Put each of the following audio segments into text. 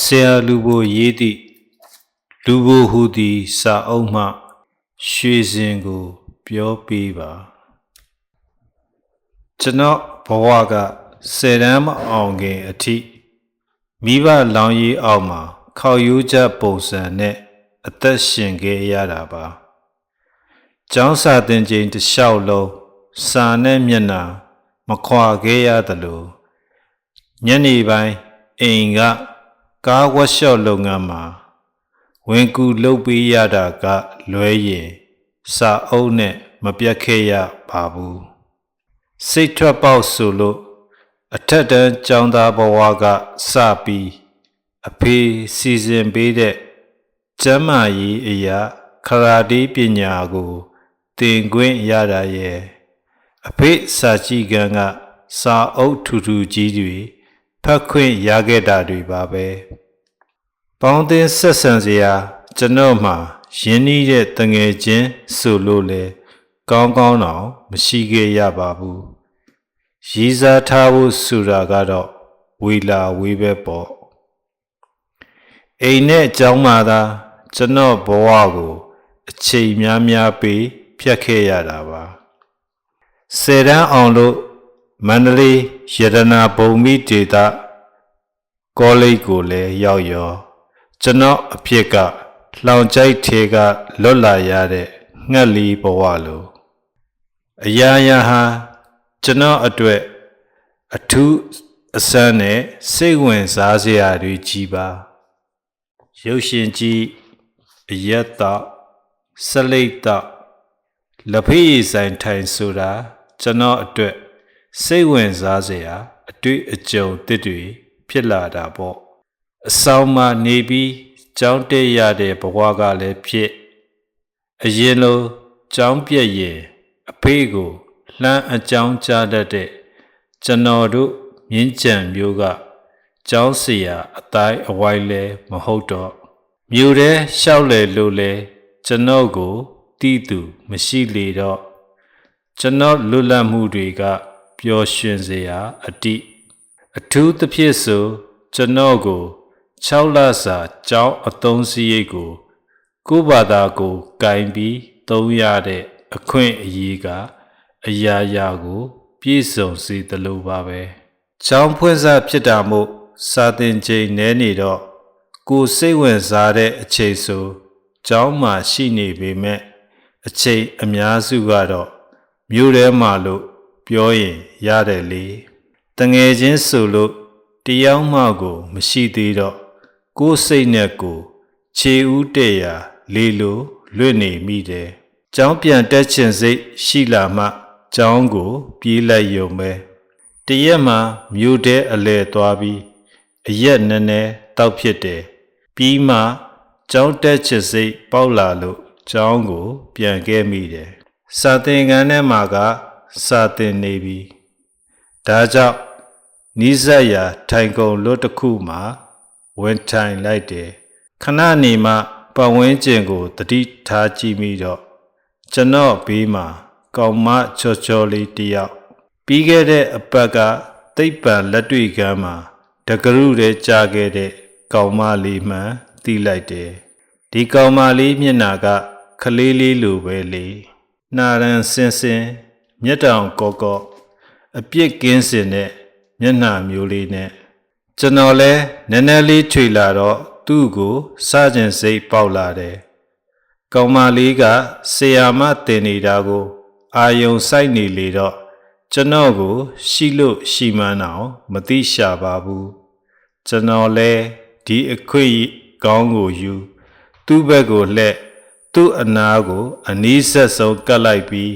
ဆရာလူဘိုရေးသည့်လူဘိုဟူသည်စာအုပ်မှ ရွှေစင်ကို ပြောပေးပါကျွန်တော်ဘဝကဆယ်တန်းမအောင်ခင်အထိမိဘလောင်ရီအောက်မှာခေါယူချက်ပုံစံနဲ့အသက်ရှင်ခဲ့ရတာပါကျောင်းစာသင်ချိန်တစ်လျှောက်လုံးစာနဲ့မျက်နှာမခွာခဲ့ရသလိုညနေပိုင်းအိမ်က ကားဝက်ရှော့လုပ်ငန်းမှာဝင်ကူလုပ်ပေးရတာကလွဲရင်စာအုပ်နဲ့မပြတ်ခဲ့ရပါဘူးစိတ်ထွက်ပေါက်ဆိုလို့အထက်တန်းကျောင်းသားဘဝကစပြီးအဖေစီစဉ်ပေးတဲ့ကျမ်းမာရေးအရာခရာတီပညာကိုသင်ခွင့်ရတာရဲ့အဖေစာကြည့်ကံကစာအုပ်ထူထူကြီးတွေဖတ်ခွင့်ရခဲ့တာတွေပါပဲ ပေါင်းသင်းဆက်ဆံစရာ ကျွန်တော်မှရင်းနှီးတဲ့တငယ်ချင်းဆိုလို့လေကောင်းကောင်းတော့မရှိခဲ့ရပါဘူးရည်စားထားဖို့ဆိုတာကတော့ဝေလာဝေးပဲပေါ့အိမ်နဲ့အကြောင်းမှသာကျွန်တော်ဘဝကိုအချိန်များများပေးဖြတ်ခဲ့ရတာပါဆယ်တန်းအောင်လို့မန္တလေးရတနာဘုံမိဒေတာကောလိပ်ကိုလည်းရောက်ရော ကျွန်တော်အဖြစ်ကလောင်ကြိုက်ထေကလွတ်လာရတဲ့ငှက်လီဘဝလိုအရာရာဟာကျွန်တော်အတွက်အထူးအစမ်းနဲ့စိတ်ဝင်စားစရာတွေကြီးပါရုပ်ရှင်ကြီးအယက်တော့စလိတ်တော့လက်ဖေးရည်ဆိုင်ထိုင်ဆိုတာကျွန်တော်အတွက်စိတ်ဝင်စားစရာအတွေ့အကြုံတစ်တွေဖြစ်လာတာပေါ့ အဆောင်မှနေပြီးကြောင်းတက်ရတဲ့ဘဝကလည်းဖြစ်အရင်လိုကြောင်းပြက်ရင်အဖေးကိုလှမ်းအကြောင်းကြားတတ်တဲ့ကျွန်တော်တို့မြင်းကြံမျိုးကကျောင်းဆရာအတိုင်းအဝိုင်းလဲမဟုတ်တော့မြို့ထဲလျှောက်လေလို့လဲကျွန်တော်ကိုတီးသူမရှိလေတော့ကျွန်တော်လွတ်လပ်မှုတွေကပျော်ရွှင်စရာအတိအထူးသဖြင့်ဆိုကျွန်တော်ကို 6လစာကျောင်းအသုံးစရိတ်ကို ကိုယ့်ဘာသာကိုကင်ပြီးသုံးရတဲ့အခွင့်အရေးကအရာရာကို ပြည့်စုံစေသလိုပါပဲ။ကျောင်းဖွင့်စားဖြစ်တာမို့စာသင်ချိန်နဲနေတော့ကိုစိတ်ဝင်စားတဲ့အချိန်ဆိုကျောင်းမှာရှိနေပေမဲ့အချိန်အများစုကတော့မြို့ထဲမှာလို့ပြောရင်ရတယ်လေ။တငယ်ချင်းဆိုလို့တယောက်မှကို မရှိသေးတော့ ကိုယ်စိတ်နဲ့ကိုခြေဦးတဲ့ရာလေလိုလွတ်နေမိတယ်။ကျောင်းပြန်တက်ချင်စိတ်ရှိလာမှကျောင်းကို ပြေးလိုက်ရုံပဲ။တရက်မှမြို့တဲအလဲသွားပြီးအရက်နည်းနည်းတောက်ဖြစ်တယ်။ပြီးမှကျောင်းတက်ချင်စိတ်ပေါက်လာလို့ကျောင်းကို ပြန်ခဲ့မိတယ်။စာသင်ခန်းထဲမှာကစာသင်နေပြီ။ဒါကြောင့်နီးစပ်ရာထိုင်ကုန်လွတ်တစ်ခုမှာ ဝင်ထိုင်လိုက်တယ်ခဏနေမှပတ်ဝန်းကျင်ကိုတတိထားကြည့်မိတော့ကျွန်တော်ဘေးမှာကောင်မချောချောလေးတယောက်ပြီးခဲ့တဲ့အပတ်ကသိပ်ပံလက်တွေ့ကမ်းမှာတကရုတဲ့ကြားခဲ့တဲ့ကောင်မလေးမှန်သိလိုက်တယ်ဒီကောင်မလေးမျက်နာကခလေးလေးလိုပဲလေနှာရန်စင်စင်မျက်တောင်ကောကောအပြစ်ကင်းစင်တဲ့မျက်နှာမျိုးလေးနဲ့ ကျွန်တော်လဲနည်းနည်းလေးထွေလာတော့သူ့ကိုစကြင်စိတ်ပေါက်လာတယ်။ကောင်မလေးကဆီယာမတင်နေတာကို အာယုံစိုက်နေလေတော့ကျွန်တော်ကို ရှိလို့ရှိမှန်းအောင်မသိရှာပါဘူး။ကျွန်တော်လဲဒီအခွင့်ကောင်းကိုယူသူ့ဘက်ကိုလှက်သူ့အနာကို အနီးဆက်ဆုံးကတ်လိုက်ပြီး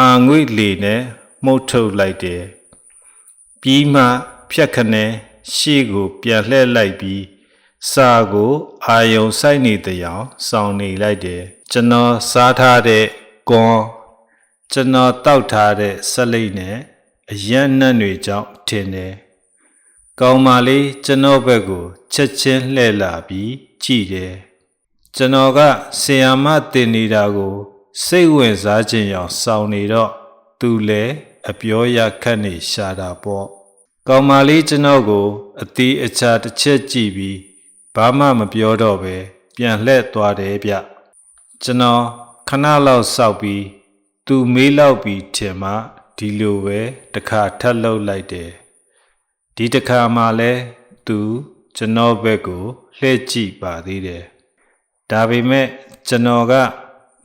အာငွေ့လေနဲ့မှုတ်ထုတ်လိုက်တယ်။ပြီးမှဖြတ်ခနဲ ရှေ့ကို ပြန်လှည့်လိုက်ပြီးစာကိုအာယုံဆိုင်နေတဲ့အောင်စောင်းနေလိုက်တယ်ကျွန်တော်စားထားတဲ့ကွန်ကျွန်တော်တောက်ထားတဲ့ဆက်လိတ်နဲ့အရန်နှံ့တွေကြောင့်ထင်တယ်ကောင်းပါလေကျွန်တော်ဘက်ကိုချက်ချင်းလှည့်လာပြီးကြည့်တယ်ကျွန်တော်ကဆီယာမတင်နေတာကို စိတ်ဝင်စားခြင်းရောင်စောင်းနေတော့သူလည်းအပြောရခက်နေရှာတာပေါ့ ကောင်မလေးကျွန်တော်ကိုအတီးအချာတစ်ချက်ကြည့်ပြီးဘာမှမပြောတော့ပဲပြန်လှည့်သွားတယ်ဗျကျွန်တော်ခဏလောက်စောက်ပြီးသူမေးလောက်ပြီးထင်မှဒီလိုပဲတစ်ခါထပ်လှုပ်လိုက်တယ်ဒီတစ်ခါမှလဲသူကျွန်တော်ဘက်ကိုလှည့်ကြည့်ပါသေးတယ်ဒါပေမဲ့ကျွန်တော်က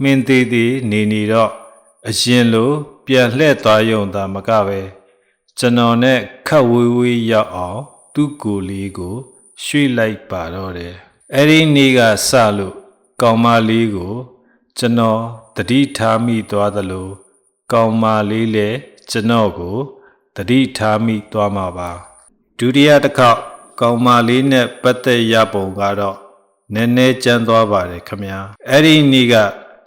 မင်းသေးသေးနေနေတော့အရင်လိုပြန်လှည့်သွားရုံသာမကပဲ ကျွန်တော်နဲ့ခတ်ဝေးဝေးရောက်အောင်သူ့ကိုယ်လေးကို ရွှေ့လိုက်ပါတော့တယ်အဲ့ဒီနေ့ကစလို့ကောင်မလေးကို ကျွန်တော်တတိထားမိသွားသလိုကောင်မလေးလည်းကျွန်တော်ကိုတတိထားမိသွားမှာပါဒုတိယတစ်ခေါက်ကောင်မလေးနဲ့ပတ်သက်ရပုံကတော့နည်းနည်းကြမ်းသွားပါတယ်ခမညာအဲ့ဒီနေ့က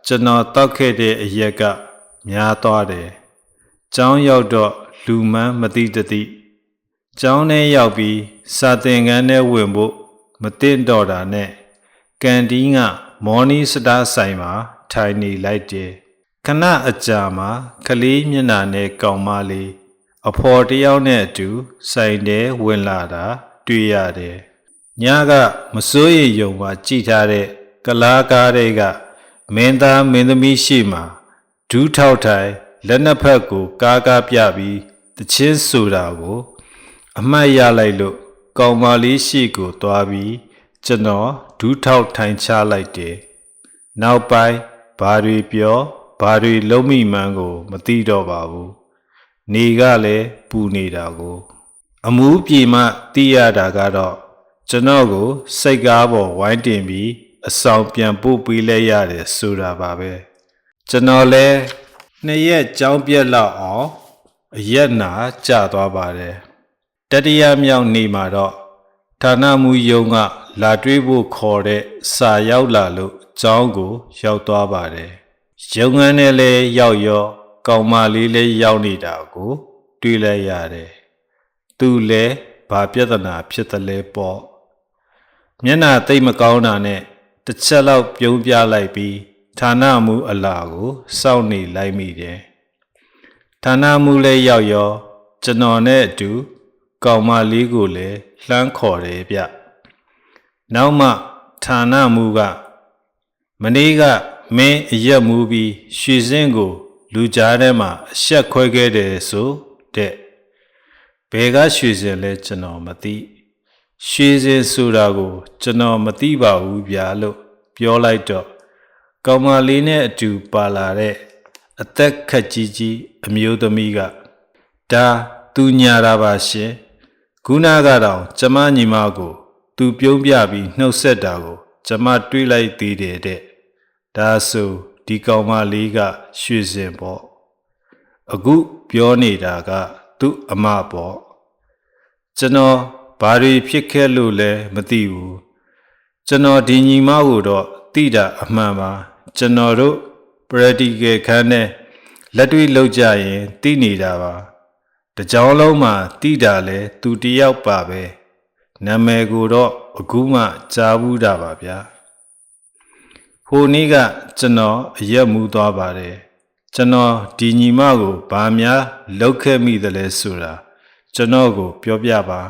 ကျွန်တော်တောက်ခဲ့တဲ့အရက်ကများသွားတယ်ចောင်းရောက်တော့ လူမန်းမတိတတိကျောင်းထဲရောက်ပြီးစာသင်ခန်းထဲဝင်ဖို့မတင်တော့တာနဲ့ကန်တင်းကမော်နီစတားဆိုင်မှာထိုင်နေလိုက်တယ်ခဏအကြာမှာကလေးမျက်နှာနဲ့ကောင်မလေးအဖော်တယောက်နဲ့အတူဆိုင်ထဲဝင်လာတာတွေ့ရတယ်ညကမစိုးရိမ်ယုံမှာကြည်ထားတဲ့ကလားကားတွေကမင်းသားမင်းသမီးရှိမှဒူးထောက်ထိုင် လက်နှစ်ဖက်ကို ကားကားပြပြီးတချင်းဆိုတာကို အမှတ်ရလိုက်လို့ကောင်မလေးရှိကိုသွားပြီးကျွန်တော်ဒူးထောက်ထိုင်ချလိုက်တယ်။နောက်ပိုင်းဘာတွေပြောဘာတွေလုံးမိမှန်းကို မသိတော့ပါဘူး။နေကလည်းပူနေတာကို အမူးပြေမှသိရတာကတော့ကျွန်တော်ကို စိတ်ကားပေါ်ဝိုင်းတင်ပြီးအဆောင်ပြန်ပို့ပေးလိုက်ရတယ်ဆိုတာပါပဲ။ကျွန်တော်လည်း နှစ်ရက်ကြောင်းပြက်လောက်အောင်အရက်နာကျသွားပါတယ်တတိယမြောက်နေ့မှာတော့ဌာနမူယုံက လာတွေးဖို့ခေါ်တဲ့စာရောက်လာလို့ကျောင်းကို ရောက်သွားပါတယ်ရုံငန်းနဲ့လည်းရောက်ရော ကောင်မလေးလည်းရောက်နေတာကို တွေ့လိုက်ရတယ်သူလည်းဘာပြဿနာဖြစ်တယ်လဲပေါ့မျက်နှာသိမ့်မကောင်းတာနဲ့တစ်ချက်လောက်ပြုံးပြလိုက်ပြီး ဌာနမူအလာကိုစောင့်နေလိုက်မိတယ်ဌာနမူလည်းရောက်ရော ကျွန်တော်နဲ့အတူကောင်မလေးကိုလည်းလှမ်းခေါ်တယ်ဗျနောက်မှဌာနမူကမနေ့ကမင်းအရက်မူပြီးရွှေစင်းကို လူကြားထဲမှာအဆက်ခွဲခဲ့တယ်ဆိုတဲ့ဘယ်ကရွှေစင်လဲကျွန်တော်မသိရွှေစင်ဆိုတာကို ကျွန်တော်မသိပါဘူးဗျာလို့ပြောလိုက်တော့ ကောင်မလေးနဲ့အတူပါလာတဲ့အသက်ခက်ကြီးကြီးအမျိုးသမီးကဒါသူညာတာပါရှင်ခုနကတော့ကျမညီမကို သူပြုံးပြပြီးနှုတ်ဆက်တာကို ကျမတွေးလိုက်သေးတယ်တဲ့ဒါဆိုဒီကောင်မလေးကရွှေစင်ပေါ့အခုပြောနေတာက သူ့အမပေါ့ကျွန်တော်ဘာတွေဖြစ်ခဲ့လို့လဲမသိဘူးကျွန်တော်ဒီညီမကိုတော့တိတာအမှန်ပါ ကျွန်တော်တို့ practical ခန်းနဲ့လက်တွေ့လောက်ကြရင်တိနေတာပါတကြောင်လုံးမှာတိတာလဲသူတယောက်ပါပဲနာမည်ကိုတော့အခုမှကြားဘူးတာပါဗျာဟိုနေ့ကကျွန်တော်အရက်မူသွားပါတယ်ကျွန်တော်ဒီညီမကိုဘာများလောက်ခဲ့မိသလဲဆိုတာကျွန်တော်ကို ပြောပြပါ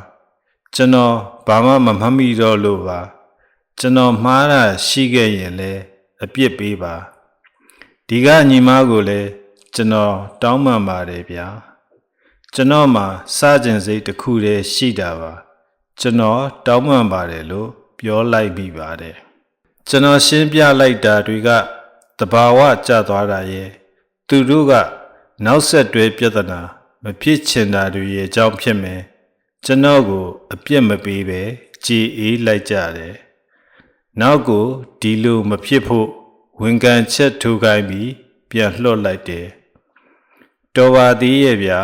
ကျွန်တော်ဘာမှမမှတ်မိတော့လို့ပါ ကျွန်တော်မှားတာရှိခဲ့ရင်လည်း အပြစ်ပေးပါဒီကညီမကိုလည်းကျွန်တော်တောင်းပန်ပါတယ်ဗျာကျွန်တော်မှာစကြင်စိတ်တစ်ခုတည်းရှိတာပါကျွန်တော်တောင်းပန်ပါတယ်လို့ပြောလိုက်ပြီးပါတယ်ကျွန်တော်ရှင်းပြလိုက်တာတွေကတဘာဝကျသွားတာရဲ့သူတို့ကနောက်ဆက်တွဲပြဿနာမဖြစ်ချင်တာတွေရဲ့အကြောင်းဖြစ်မယ်ကျွန်တော်ကိုအပြစ်မပေးပဲကြည်အေးလိုက်ကြတယ် နောက်ကိုဒီလိုမဖြစ်ဖို့ဝန်ကန်ချက်ထိုးခိုင်းပြီးပြန်လှော့လိုက်တယ်တော်ပါသေးရဲ့ဗျာ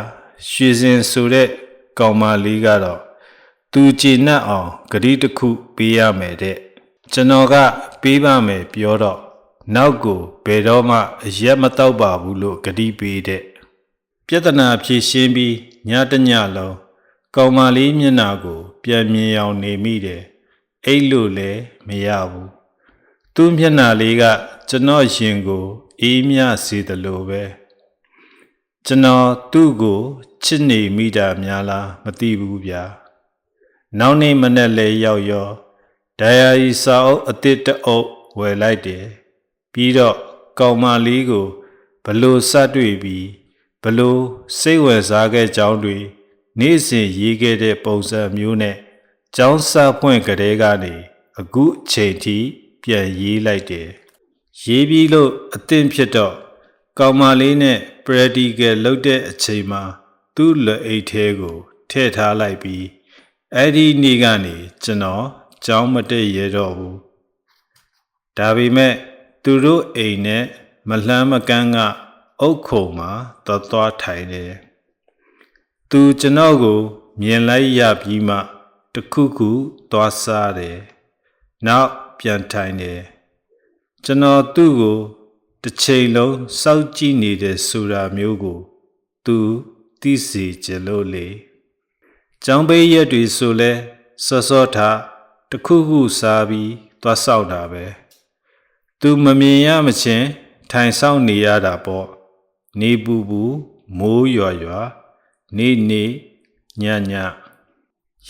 ရွှေစင်ဆိုတဲ့ကောင်မလေးကတော့သူကြည်နပ်အောင်ဂရီတစ်ခုပေးရမယ်တဲ့ကျွန်တော်ကပေးပါမယ်ပြောတော့နောက်ကိုဘယ်တော့မှအရက်မတော့ပါဘူးလို့ဂရီပေးတဲ့ပြဿနာဖြေရှင်းပြီးညတညလုံးကောင်မလေးမျက်နှာကို ပြန်မြင်အောင်နေမိတယ် အိတ်လို့လည်းမရဘူးသူ့မျက်နှာလေးကကျွန်တော်ရင်ကိုအေးမြစေတယ်လို့ပဲကျွန်တော်သူ့ကိုချစ်နေမိတာများလားမသိဘူးဗျာနောက်နေ့မနေ့လဲရောက်ရောဒိုင်ယာရီစာအုပ်အစ်စ်တအုပ်ဝယ်လိုက်တယ်ပြီးတော့ကောင်မလေးကိုဘလို့စတွေ့ပြီးဘလို့စိတ်ဝင်စားခဲ့ကြောင်းတွေနေ့စဉ်ရေးခဲ့တဲ့ပုံစံမျိုးနဲ့ ကျောင်းစာဖွင့်ကလေးကနေအခုအချိန်ထိပြန်ရေးလိုက်တယ်ရေးပြီးလို့အသင့်ဖြစ်တော့ကောင်မလေးနဲ့ practical လုပ်တဲ့အချိန်မှာသူ့လက်အိတ်ထဲကိုထည့်ထားလိုက်ပြီးအဲ့ဒီနေ့ကနေကျွန်တော်ကျောင်းမတက်ရတော့ဘူးဒါပေမဲ့သူတို့အိမ်နဲ့မလှမ်းမကန်းကအုတ်ခုံမှာသွားသွားထိုင်တယ်သူကျွန်တော်ကိုမြင်လိုက်ရပြီးမှ တခုခုသွားစားတယ်နောက်ပြန်ထိုင်တယ်ကျွန်တော်သူ့ကိုတစ်ချိန်လုံးစောက်ကြည့်နေတဲ့ဆိုတာမျိုးကို သူသိစေချင်လို့လေ။ကျောင်းပေးရက်တွေဆိုလဲစောစောထားတစ်ခုခုစားပြီးသွားဆောက်တာပဲ။ तू မမြင်ရမချင်းထိုင်ဆောင်နေရတာပေါ့။နေပူပူမိုးရွာရွာနေနေညည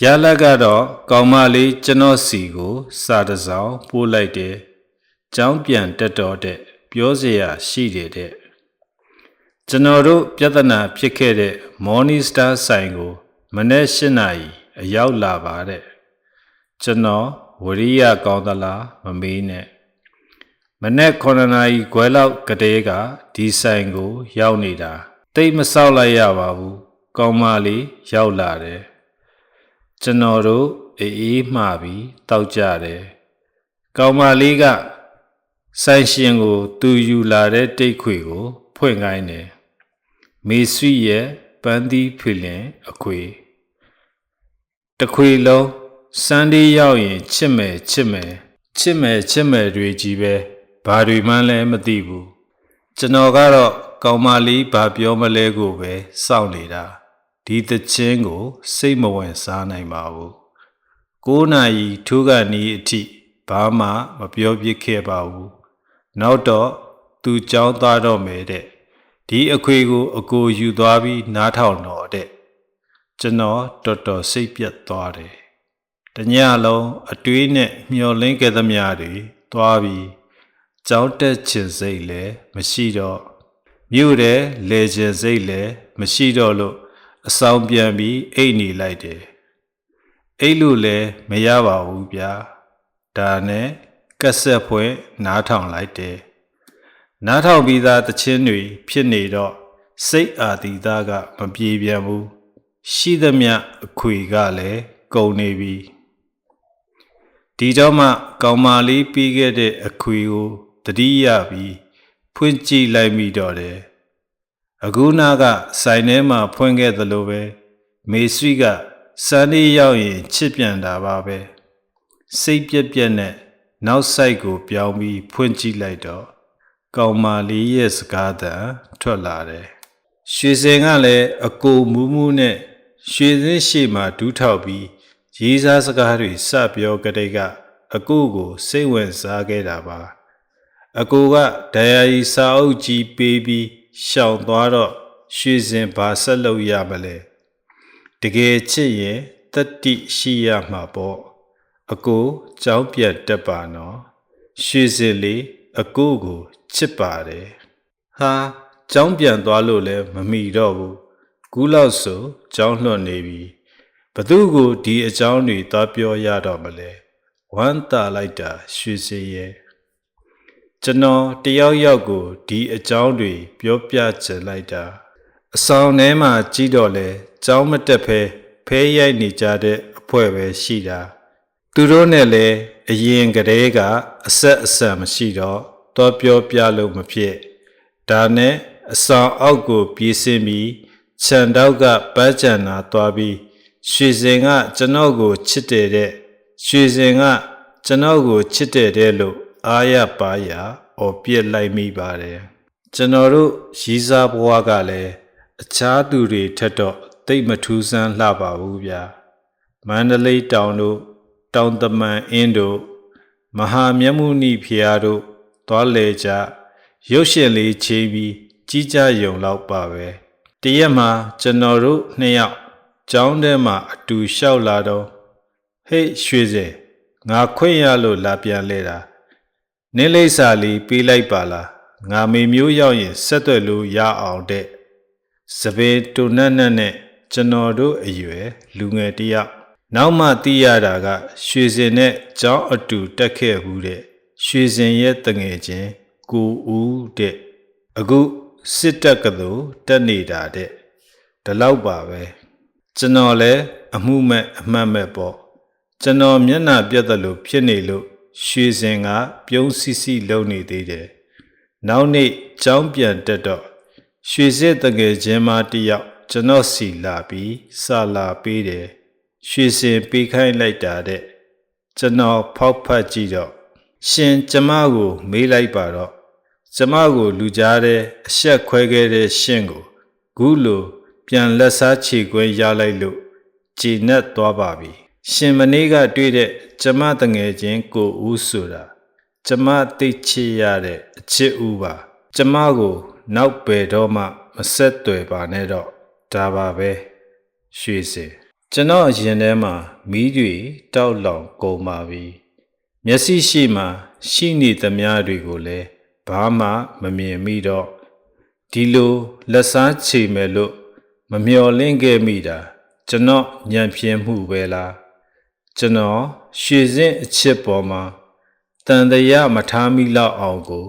ရလက်ကတော့ကောင်မလေးကျွန်တော်စီကိုစာတစောင်းပို့လိုက်တယ်။ကြောင်းပြန်တက်တော်တဲ့ပြောစရာရှိတယ်တဲ့။ကျွန်တော်တို့ပြဿနာဖြစ်ခဲ့တဲ့ Morning Star ဆိုင်ကို မနေ့၈နာရီအရောက်လာပါတဲ့။ကျွန်တော်ဝရိယကောင်းသလားမမေးနဲ့။မနေ့9နာရီခွဲလောက်ကတည်းကဒီဆိုင်ကို ရောက်နေတာတိတ်မဆောက်လိုက်ရပါဘူး။ကောင်မလေးရောက်လာတယ်။ ကျွန်တော်တို့အေးအေးမှားပြီးတောက်ကြတယ်ကောင်းမလေးကဆိုင်ရှင်ကို သူယူလာတဲ့တိတ်ခွေကို ဖွင့်ခိုင်းတယ်မေဆွီရဲ့ပန်းသီးဖီလင်အခွေတခွေလုံးစန်းဒီရောက်ရင်ချစ်မယ်ချစ်မယ်ချစ်မယ်ချစ်မယ်တွေကြီးပဲဘာတွေမှလည်းမသိဘူးကျွန်တော်ကတော့ကောင်မလေးဘာပြောမလဲကိုပဲစောင့်နေတာ ဒီသချင်းကို စိတ်မဝင်စားနိုင်ပါဘူး9နာရီထိုးကနေအထိဘာမှမပြောပြခဲ့ပါဘူးနောက်တော့သူကြောင်းသွားတော့မယ်တဲ့ဒီအခွေကိုအကိုယူသွားပြီးနားထောင်တော့တဲ့ကျွန်တော်တော်တော်စိတ်ပြတ်သွားတယ်တညလုံးအတွေးနဲ့မျောလင်းခဲ့သမျှတွေသွားပြီးကြောင်းတက်ချင်စိတ်လည်းမရှိတော့မြို့တဲ့လေချင်စိတ်လည်းမရှိတော့လို့ အဆောင်ပြန်ပြီးအိတ်နေလိုက်တယ်အိတ်လို့လည်းမရပါဘူးဗျာဒါနဲ့ကက်ဆက်ဖွင့်နားထောင်လိုက်တယ်။နားထောင်ပြီးသားတခြင်းတွေဖြစ်နေတော့စိတ်အာတိသားကမပြေပြန်ဘူး။ရှိသမျှအခွေကလည်းကုန်နေပြီ။ဒီတော့မှကောင်မာလေးပြီးခဲ့တဲ့အခွေကိုတတိယပြီးဖွင့်ကြည့်လိုက်မိတော့တယ်။ အခုနာကဆိုင်ထဲမှာဖွင့်ခဲ့သလိုပဲမေဆွီကစန်းလေးရောက်ရင်ချစ်ပြန်တာပါပဲ။စိတ်ပြက်ပြက်နဲ့နောက်ဆိုင်ကိုပြောင်းပြီးဖွင့်ကြည့်လိုက်တော့ကောင်မာလေးရဲ့စကားသံထွက်လာတယ်။ရွှေစင်ကလည်းအကိုမူးမူးနဲ့ရွှေစင်းရှိမှဒူးထောက်ပြီးရေးစားစကားတွေစပြောကြတဲ့ကအကိုကိုစိတ်ဝင်စားခဲ့တာပါ။အကိုကဒယာရီစာအုပ်ကြီးပေးပြီး ရှောင်သွားတော့ရွှေစင်ဘာဆက်လုပ်ရမလဲ။တကယ်ချစ်ရင်တတိရှိရမှာပေါ့။အကိုကြောင်းပြတ်တက်ပါနော်ရွှေစင်လေးအကိုကိုချစ်ပါတယ်ဟာကြောင်းပြန်သွားလို့လည်းမမီတော့ဘူးကူးလောက်ဆိုကြောင်းလွှတ်နေပြီဘသူကိုဒီအကြောင်းတွေသွားပြောရတော့မလဲဝမ်းတာလိုက်တာရွှေစင်ရဲ့ ကျွန်တော်တယောက်ယောက်ကိုဒီအကြောင်းတွေပြောပြချင်လိုက်တာအဆောင်ထဲမှာကြီးတော့လဲကြောင်းမတက်ဖဲဖဲရိုက်နေကြတဲ့အဖွဲပဲရှိတာသူတို့နဲ့လည်းအရင်ကတည်းကအဆက်အဆက်မရှိတော့တော့ပြောပြလို့မဖြစ်ဒါနဲ့အဆောင်အောက်ကိုပြေးစင်းပြီးခြံတောက်ကပန်းချန်နာသွားပြီးရွှေစင်ကကျွန်တော်ကိုချစ်တယ်တဲ့ရွှေစင်ကကျွန်တော်ကိုချစ်တယ်တဲ့လို့ အားရပါရအော်ပြစ်လိုက်မိပါတယ်ကျွန်တော်တို့ရီးစားဘွားကလည်းအခြားသူတွေထက်တော့တိတ်မထူးဆန်းလှပါဘူးဗျာမန္တလေးတောင်တို့တောင်တမန်အင်းတို့မဟာမြတ်မုနိဖျားတို့သွားလေကြရုပ်ရှင်လေးချိန်ပြီးကြီးကြယုံလောက်ပါပဲတရက်မှာကျွန်တော်တို့နှစ်ယောက်ကျောင်းထဲမှာအတူလျှောက်လာတော့ဟေ့ရွှေစင်ငါခွင့်ရလို့လာပြန်လဲတာ နင်းလိပ်စာလေးပေးလိုက်ပါလားငါမေမျိုးရောက်ရင်ဆက်သွယ်လို့ရအောင်တဲ့စပယ်တူနတ်နတ်နဲ့ကျွန်တော်တို့အရွယ်လူငယ်တစ်ယောက်နောက်မှသိရတာက ရွှေစင်နဲ့ကျောင်းအတူတက်ခဲ့ဘူးတဲ့ရွှေစင်ရဲ့တငယ်ချင်းကိုဦးတဲ့အခုစစ်တပ်ကလို့တက်နေတာတဲ့ဒီလောက်ပါပဲကျွန်တော်လည်းအမှုမဲ့အမှတ်မဲ့ပေါ့ကျွန်တော်မျက်နှာပြတ်တယ်လို့ဖြစ်နေလို့ ရွှေစင်က ပြုံးစီစီလုံနေသေးတယ်နောက်နေ့ကျောင်းပြန်တက်တော့ရွှေစစ်တငယ်ချင်းမတစ်ယောက်ကျွန်တော်စီလာပြီးစာလာပေးတယ်ရွှေစင်ပေးခိုင်းလိုက်တာတဲ့ကျွန်တော်ဖောက်ဖတ်ကြည့်တော့ရှင်ကျမကိုမေးလိုက်ပါတော့ကျမကိုလူကြားတဲ့အဆက်ခွဲခဲ့တဲ့ရှင်ကိုခုလိုပြန်လက်စားချေခွဲရလိုက်လို့ကြည်နက်သွားပါပြီ ရှင်မနေ့ကတွေ့တဲ့ကျမတငယ်ချင်းကိုဦးဆိုတာကျမသိချစ်ရတဲ့အချစ်ဦးပါ ကျမကို နောက်ပဲတော့မှမဆက်သွယ်ပါနဲ့တော့ဒါပါပဲရွှေစင်ကျွန်တော်အရင်ထဲမှာမီးတွေတောက်လောင်ကုန်ပါပြီမျက်စိရှိမှရှိနေသမျှတွေကိုလည်းဘာမှမမြင်မိတော့ဒီလိုလက်စားချေမယ်လို့မမျော်လင့်ခဲ့မိတာ ကျွန်တော်ညံပြင်းမှုပဲလား ကျွန်တော်ရွှေစင်းအချစ်ပေါ်မှာတန်တရာမထားမိလောက်အောင်ကို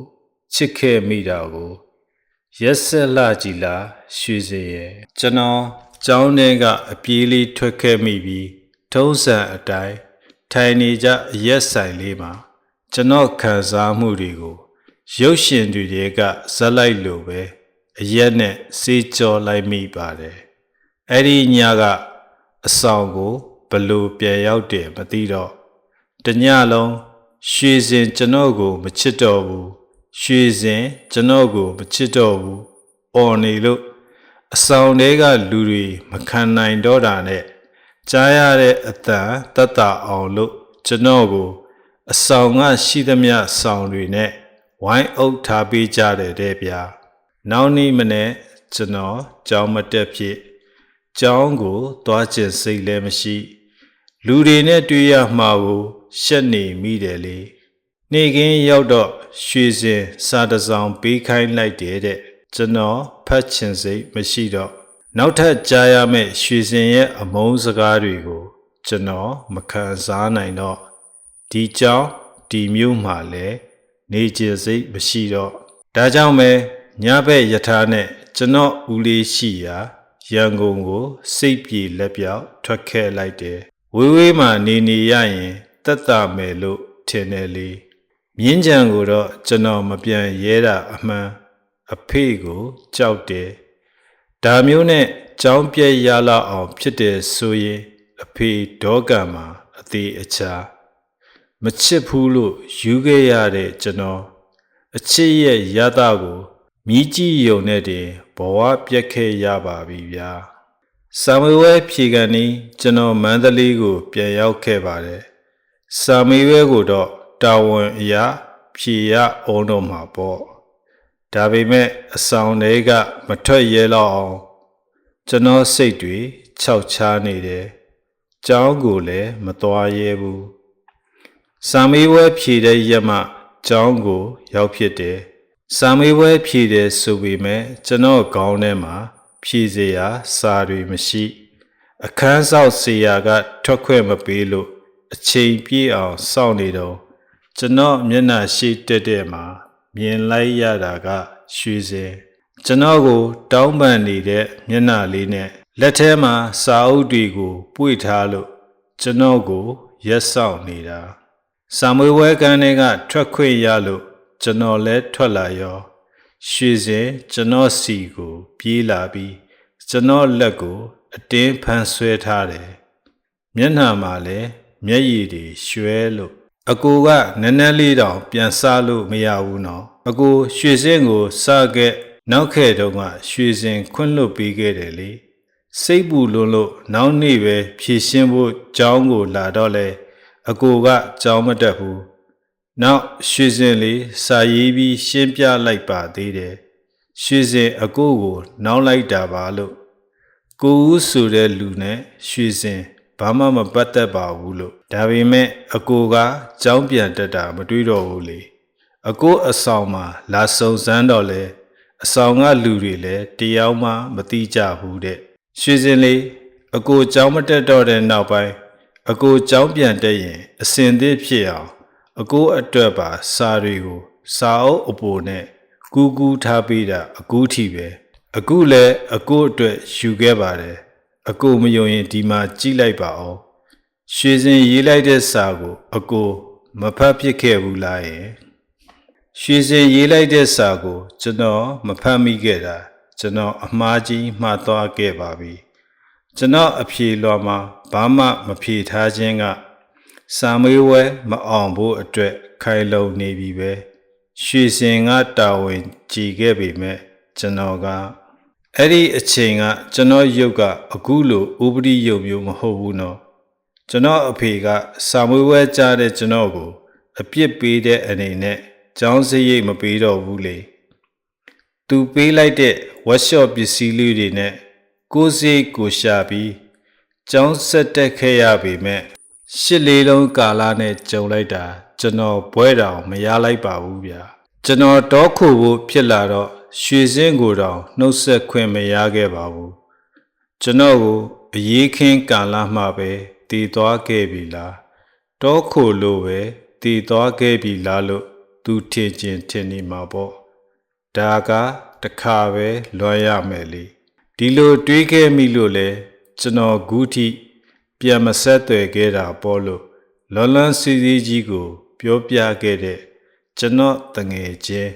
ချစ်ခဲ့မိတာကိုရက်ဆက်လာကြည်လားရွှေစင်ရဲ့ကျွန်တော်ကျောင်းထဲကအပြေးလေးထွက်ခဲ့မိပြီးထုံးစံအတိုင်းထိုင်နေကြအရက်ဆိုင်လေးမှာကျွန်တော်ခံစားမှုတွေကိုရုပ်ရှင်တွေတဲကဇက်လိုက်လို့ပဲအရက်နဲ့စေးကြော်လိုက်မိပါတယ်အဲ့ဒီညကအဆောင်ကို ဘလို့ပြန်ရောက်တယ်မသိတော့တညလုံးရွှေစင်ကျွန်တော်ကိုမချစ်တော့ဘူးရွှေစင်ကျွန်တော်ကိုမချစ်တော့ဘူးអော်နေလို့အဆောင်တွေကလူတွေမခံနိုင်တော့တာနဲ့ကြားရတဲ့အတန်တတ်တာအောင်လို့ကျွန်တော်ကို အဆောင်ကရှိသမျှဆောင်တွေနဲ့ဝိုင်းအုပ်ထားပေးကြတယ်တဲ့ဗျာနောက်နေ့မနေ့ကျွန်တော်ကြောင်းမတက်ဖြစ်ကြောင်းကိုသွားကျင်စိတ်လည်းမရှိ လူတွေနဲ့တွေ့ရမှာကိုရှက်နေမိတယ်လေနေကင်းရောက်တော့ရွှေစင်စာတစောင်ပေးခိုင်းလိုက်တယ်တဲ့ကျွန်တော်ဖတ်ချင်စိတ်မရှိတော့နောက်ထပ်ကြားရမယ့်ရွှေစင်ရဲ့အမုန်းစကားတွေကိုကျွန်တော်မခံစားနိုင်တော့ဒီကြောင့်ဒီမျိုးမှလည်းနေကျစိတ်မရှိတော့ဒါကြောင့်ပဲညဘက်ယထာနဲ့ကျွန်တော်ဦးလေးရှိရာရန်ကုန်ကိုစိတ်ပြေလက်ပြောက်ထွက်ခဲ့လိုက်တယ် ဝေးဝေးမှနေနေရရင်တက်တာမယ်လို့ထင်တယ်လေမြင်းကြံကိုတော့ကျွန်တော်မပြန်ရဲတာအမှန်အဖေကိုကြောက်တယ်ဒါမျိုးနဲ့ကြောင်းပြက်ရလောက်အောင်ဖြစ်တယ်ဆိုရင်အဖေဒေါကံမှာအသေးအချာမချစ်ဘူးလို့ယူခဲ့ရတဲ့ကျွန်တော်အချစ်ရဲ့ရတာကိုမြည်ကြည့်ယုံနဲ့တင်ဘဝပြက်ခဲ့ရပါပြီဗျာ စာမေဝဲဖြေကန်နီးကျွန်တော်မန္တလေးကို ပြန်ရောက်ခဲ့ပါတယ်စာမေဝဲကိုတော့တာဝန်အရာဖြေရအောင်တော့မှာပေါ့ဒါပေမဲ့အဆောင်တွေကမထွက်ရဲတော့အောင်ကျွန်တော်စိတ်တွေခြောက်ချားနေတယ်။ကျောင်းကိုလည်းမသွားရဲဘူး။စာမေးပွဲဖြေတဲ့ရက်မှကျောင်းကို ရောက်ဖြစ်တယ်။စာမေးပွဲဖြေတယ်ဆိုပေမဲ့ကျွန်တော်ခေါင်းထဲမှာ ဖြေစရာစာတွေမရှိ အခန်းဆောက်စီယာကထွက်ခွင့်မပေးလို့အချိန်ပြည့်အောင်စောင့်နေတော့ကျွန်တော်မျက်နှာရှိတက်တဲ့မှာမြင်လိုက်ရတာကရွှေစင်ကျွန်တော်ကို တောင်းပန်နေတဲ့မျက်နှာလေးနဲ့လက်ထဲမှာစာအုပ်တွေကို ပွေထားလို့ကျွန်တော်ကိုရက်ဆောင်နေတာစာမွေးဝဲကန်းတွေကထွက်ခွင့်ရလို့ကျွန်တော်လည်းထွက်လာရော ရွှေစင်ကျွန်တော်စီကို ပြေးလာပြီးကျွန်တော်လက်ကို အတင်းဖန်ဆွဲထားတယ်မျက်နှာမှာလည်းမျက်ရည်တွေရွှဲလို့အကူကနည်းနည်းလေးတောင်ပြန်စားလို့မရဘူးနော်အကူရွှေစင်းကိုစားခဲ့နောက်ခဲ့တော့ကရွှေစင်ခွင့်လွတ်ပေးခဲ့တယ်လေစိတ်ပူလွန်းလို့နောက်နေ့ပဲဖြည့်ရှင်းဖို့ကြောင်းကိုလာတော့လဲအကိုကကြောင်းမတက်ဘူး နောက်ရွှေစင်လေးစာရေးပြီးရှင်းပြလိုက်ပါသေးတယ်ရွှေစင်အကိုကိုနောင်းလိုက်တာပါလို့ကိုဦးဆိုတဲ့လူနဲ့ရွှေစင်ဘာမှမပတ်သက်ပါဘူးလို့ဒါပေမဲ့အကိုကကြောင်းပြန်တက်တာမတွေးတော့ဘူးလေအကိုအဆောင်မှာလာစုံစမ်းတော့လေအဆောင်ကလူတွေလည်းတယောက်မှမသိကြဘူးတဲ့ရွှေစင်လေးအကိုကြောင်းမတက်တော့တဲ့နောက်ပိုင်းအကိုကြောင်းပြန်တက်ရင်အစင်သစ်ဖြစ်အောင် အကိုအတွက်ပါစာတွေကိုစာအုပ်အပိုနဲ့ကူးကူးထားပေးတာအကူထီပဲအခုလည်းအကိုအတွက်ယူခဲ့ပါတယ်အကိုမယုံရင်ဒီမှာကြည့်လိုက်ပါအောင်ရွှေစင်ရေးလိုက်တဲ့စာကိုအကိုမဖတ်ဖြစ်ခဲ့ဘူးလားယင်ရွှေစင်ရေးလိုက်တဲ့စာကို ကျွန်တော်မဖတ်မိခဲ့တာကျွန်တော်အမှားကြီးမှားသွားခဲ့ပါပြီကျွန်တော်အဖြေလွှာမှာဘာမှမဖြေထားခြင်းက စာမေးဝဲမအောင်ဖို့အတွက်ခိုင်လုံနေပြီပဲရွှေစင်ကတာဝန်ကြည်ခဲ့ပေမဲ့ကျွန်တော်ကအဲ့ဒီအချိန်ကကျွန်တော်ရုပ်ကအခုလိုဥပဒေရုပ်မျိုးမဟုတ်ဘူးနော်ကျွန်တော်အဖေကစာမေးဝဲကြားတဲ့ကျွန်တော်ကို အပြစ်ပေးတဲ့အနေနဲ့ကျောင်းစရိတ်မပေးတော့ဘူးလေသူပေးလိုက်တဲ့ workshop ပစ္စည်းလေးတွေနဲ့ကိုယ်စိတ်ကိုရှာပြီးကျောင်းဆက်တက်ခဲ့ရပေမဲ့ ရှစ်လေးလုံးကာလနဲ့ကြုံလိုက်တာကျွန်တော်ဘွဲတော်မရလိုက်ပါဘူးဗျာကျွန်တော်တောခုဖို့ဖြစ်လာတော့ရွှေစင်းကိုတောင်နှုတ်ဆက်ခွင့်မရခဲ့ပါဘူးကျွန်တော်ကိုအရေးခင်းကာလမှပဲတည်သွားခဲ့ပြီလားတောခုလိုပဲတည်သွားခဲ့ပြီလားလို့သူထင်ကျင်ထင်နေမှာပေါ့ဒါကတခါပဲလွှမ်းရမယ်လေဒီလိုတွေးခဲ့မိလို့လဲကျွန်တော်ဂူးထိ ပြန်မဆက်သွယ်ခဲ့တာပေါ့လို့လော်လန်းစီစီကြီးကို ပြောပြခဲ့တဲ့ကျွန်တော်တငယ်ချင်း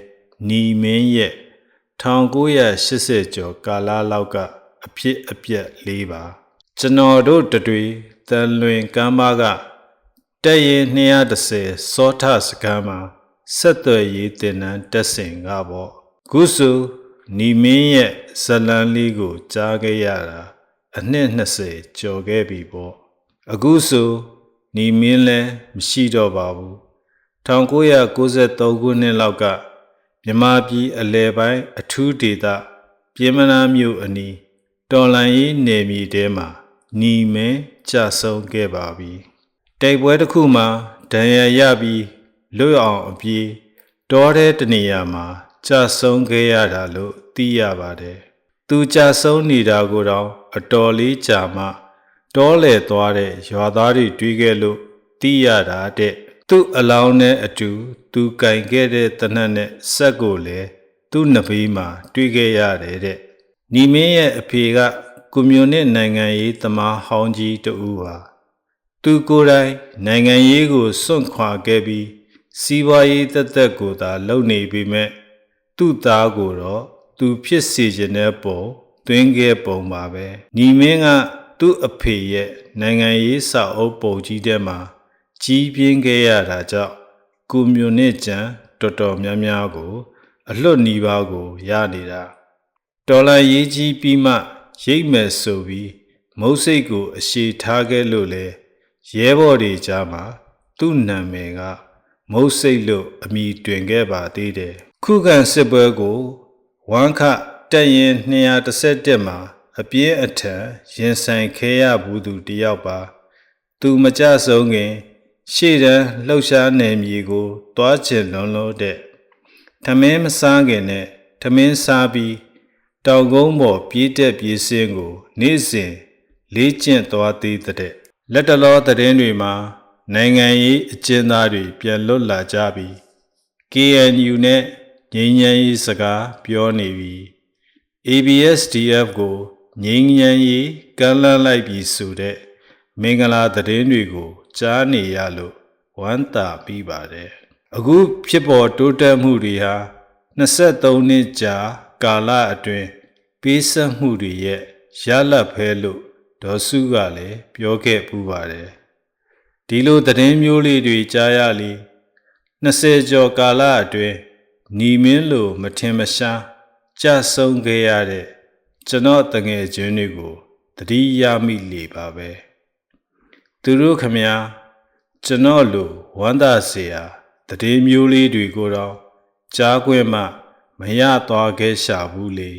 ညီမင်းရဲ့1980ကျော်ကာလလောက်ကအဖြစ်အပျက်လေးပါ ကျွန်တော်တို့တတွေတန်လွင်ကမ်းမကတက်ရင်230စောထစကမ်းမှာဆက်သွယ်ရေးတင်နန်းတက်ဆင်ကပေါ့ခုစုညီမင်းရဲ့ဇလန်းလေးကိုကြားခဲ့ရတာ အနှစ်20ကျော်ခဲ့ပြီပေါ့အခုဆိုညီမင်းလည်းမရှိတော့ပါဘူး1993ခုနှစ်လောက်ကမြမပြည်အလဲပိုင်းအထူးဒေသပြည်မနာမြို့အနီးတော်လန်ရေးနယ်မြေထဲမှာညီမင်းကြဆုံးခဲ့ပါပြီတိုက်ပွဲတစ်ခုမှာဒဏ်ရာရပြီးလွတ်အောင်အပြေးတောထဲတနေရာမှာကြဆုံးခဲ့ရတာလို့သိရပါတယ် သူကြဆုံးနေတာကိုတော့အတော်လေးကြာမှတောလေသွားတဲ့ရွာသားတွေတွေးခဲ့လို့သိရတာတဲ့သူ့အလောင်းနဲ့အတူ သူကင်ခဲ့တဲ့တနတ်နဲ့ဆက်ကိုလည်းသူ့နဘေးမှာတွေးခဲ့ရတယ်တဲ့ညီမင်းရဲ့အဖေကကွန်မြူနစ်နိုင်ငံရေးသမားဟောင်းကြီးတူပါသူကိုယ်တိုင်နိုင်ငံရေးကိုစွန့်ခွာခဲ့ပြီးစီးပွားရေးသက်သက်ကိုသာလုပ်နေပေမဲ့သူ့သားကိုတော့ သူဖြစ်စေခြင်းတဲ့ပုံတွင်းခဲ့ပုံပါပဲညီမင်းကသူ့အဖေရဲ့နိုင်ငံရေးစာအုပ်ပုံကြီးထဲမှာကြီးပြင်းခဲ့ရတာကြောင့်ကွန်မြူနစ်ကျန်တော်တော်များများကို အလွတ်နီးပါးကိုရနေတာတော်လန်ရေးကြီးပြီးမှရိတ်မယ်ဆိုပြီးမုတ်စိတ်ကိုအရှိထားခဲ့လို့လေရဲဘော်တွေကြားမှာသူ့နာမည်ကမုတ်စိတ်လို့အမိတွင်ခဲ့ပါသေးတယ်ခုခံစစ်ပွဲကို ဝမ်းခတက်ရင်211မှာအပြင်းအထန်ရင်ဆိုင်ခဲရဘူးသူတယောက်ပါသူမကြဆုံးခင်ရှေ့တန်းလှုပ်ရှားနေမြေကိုတွားချင်လွန်လို့တဲ့ထမင်းမစားခင်နဲ့ထမင်းစားပြီးတောင်ကုန်းပေါ်ပြေးတက်ပြေးဆင်းကို နေ့စဉ်လေးကျင့်သွားသေးတဲ့လက်တလောသတင်းတွေမှာနိုင်ငံရေးအကျဉ်းသားတွေပြန်လွတ်လာကြပြီ KNU နဲ့ ငြိမ်းချမ်းရေးစကားပြောနေပြီ ABSDF ကိုငြိမ်းချမ်းရေးကမ်းလှမ်းလိုက်ပြီဆိုတဲ့မင်္ဂလာသတင်းတွေကို ကြားနေရလို့ဝမ်းသာပြီးပါတယ်အခုဖြစ်ပေါ်တိုးတက်မှုတွေဟာ23နှစ်ကြာကာလအတွင်းပေးဆက်မှုတွေရဲ့ရလတ်ဖဲလို့ဒေါ်စုကလည်းပြောခဲ့ပူပါတယ်ဒီလိုသတင်းမျိုးလေးတွေကြားရလေ20ကျော်ကာလအတွင်း ညီမင်းလိုမထင်မရှားကြဆုံးခဲ့ရတဲ့ကျွန်တော်တငယ်ချင်းတွေကိုတတိယမိလေပါပဲသူတို့ခမများကျွန်တော်လိုဝမ်းသာเสียတည်မျိုးလေးတွေကိုတော့ကြားခွင့်မှမ မရသွားခဲ့ရှာဘူးလေ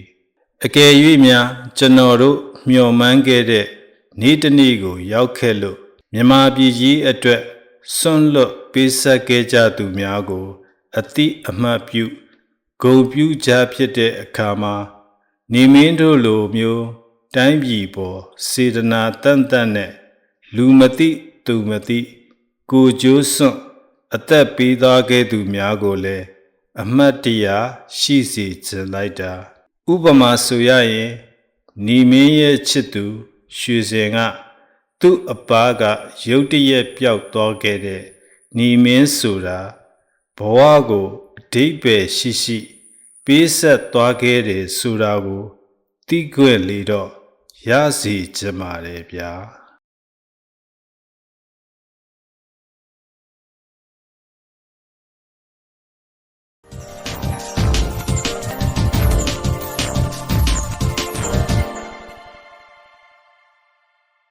အကယ်၍များကျွန်တော်တို့မျှော်မှန်းခဲ့တဲ့နေ့တစ်နေ့ကိုရောက်ခဲ့လို့မြမပြည်ကြီးအတွက်စွန့်လွတ်ပေးဆက်ခဲ့ကြသူများကို အတိအမှတ်ပြုဂုဏ်ပြုကြဖြစ်တဲ့အခါမှာနေမင်းတို့လိုမျိုးတိုင်းပြည်ပေါ်စေတနာတန်တန်နဲ့လူမသိသူမသိကိုကျိုးစွန့်အသက်ပေးသွားခဲ့သူများကိုလည်းအမှတ်တရရှိစေချင်လိုက်တာဥပမာဆိုရရင်နီမင်းရဲ့ချစ်သူရွှေစင်ကသူ့အပားကရုတ်တရက်ပျောက်သွားခဲ့တဲ့နီမင်းဆိုတာ ဘဝကိုအဓိပ္ပာယ်ရှိရှိ ပေးဆက်သွားခဲ့တယ်ဆိုတာကိုသိခွင့်လေတော့ရစီချင်ပါတယ်ဗျာ